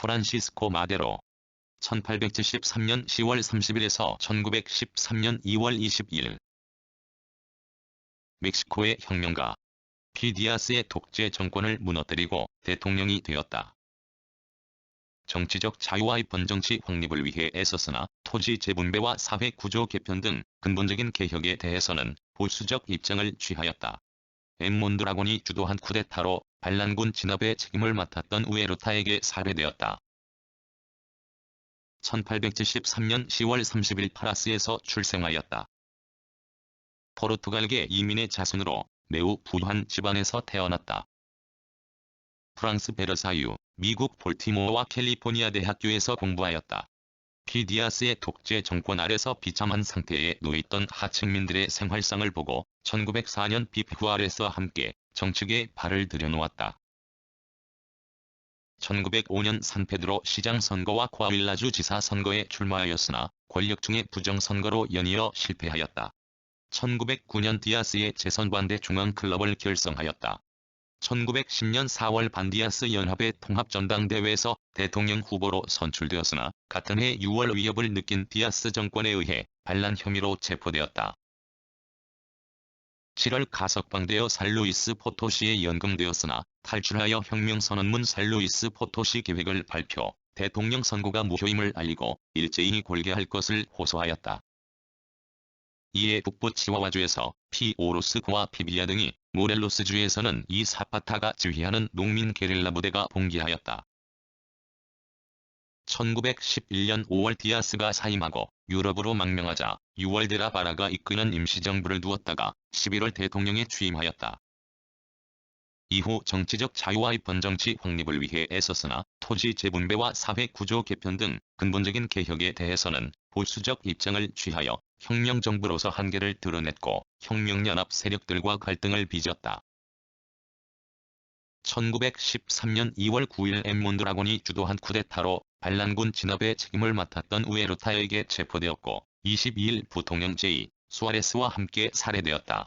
프란시스코 마데로 1873년 10월 30일에서 1913년 2월 22일 멕시코의 혁명가 피디아스의 독재 정권을 무너뜨리고 대통령이 되었다. 정치적 자유와 입헌정치 확립을 위해 애썼으나 토지 재분배와 사회 구조 개편 등 근본적인 개혁에 대해서는 보수적 입장을 취하였다. 엠몬드라곤이 주도한 쿠데타로 반란군 진압의 책임을 맡았던 우에르타에게 살해되었다. 1873년 10월 30일 파라스에서 출생하였다. 포르투갈계 이민의 자손으로 매우 부유한 집안에서 태어났다. 프랑스 베르사유, 미국 볼티모어와 캘리포니아 대학교에서 공부하였다. 피디아스의 독재 정권 아래서 비참한 상태에 놓여있던 하층민들의 생활상을 보고 1904년 비프후아레스와 함께 정치계에 발을 들여놓았다. 1905년 산페드로 시장 선거와 코아윌라주 지사 선거에 출마하였으나 권력중의 부정선거로 연이어 실패하였다. 1909년 디아스의 재선반대 중앙클럽을 결성하였다. 1910년 4월 반디아스 연합의 통합전당대회에서 대통령 후보로 선출되었으나 같은 해 6월 위협을 느낀 디아스 정권에 의해 반란 혐의로 체포되었다. 7월 가석방되어 살루이스 포토시에 연금되었으나 탈출하여 혁명선언문 살루이스 포토시 계획을 발표, 대통령 선거가 무효임을 알리고 일제히 골개할 것을 호소하였다. 이에 북부 치와와주에서 피오로스와 피비아 등이 모렐로스주에서는 이 사파타가 지휘하는 농민 게릴라 부대가 봉기하였다. 1911년 5월 디아스가 사임하고 유럽으로 망명하자 6월 데라바라가 이끄는 임시정부를 두었다가 11월 대통령에 취임하였다. 이후 정치적 자유와 입헌정치 확립을 위해 애썼으나 토지 재분배와 사회 구조 개편 등 근본적인 개혁에 대해서는 보수적 입장을 취하여 혁명정부로서 한계를 드러냈고 혁명연합 세력들과 갈등을 빚었다. 1913년 2월 9일 엠몬드라곤이 주도한 쿠데타로 반란군 진압의 책임을 맡았던 우에르타에게 체포되었고 22일 부통령 제이 수아레스와 함께 살해되었다.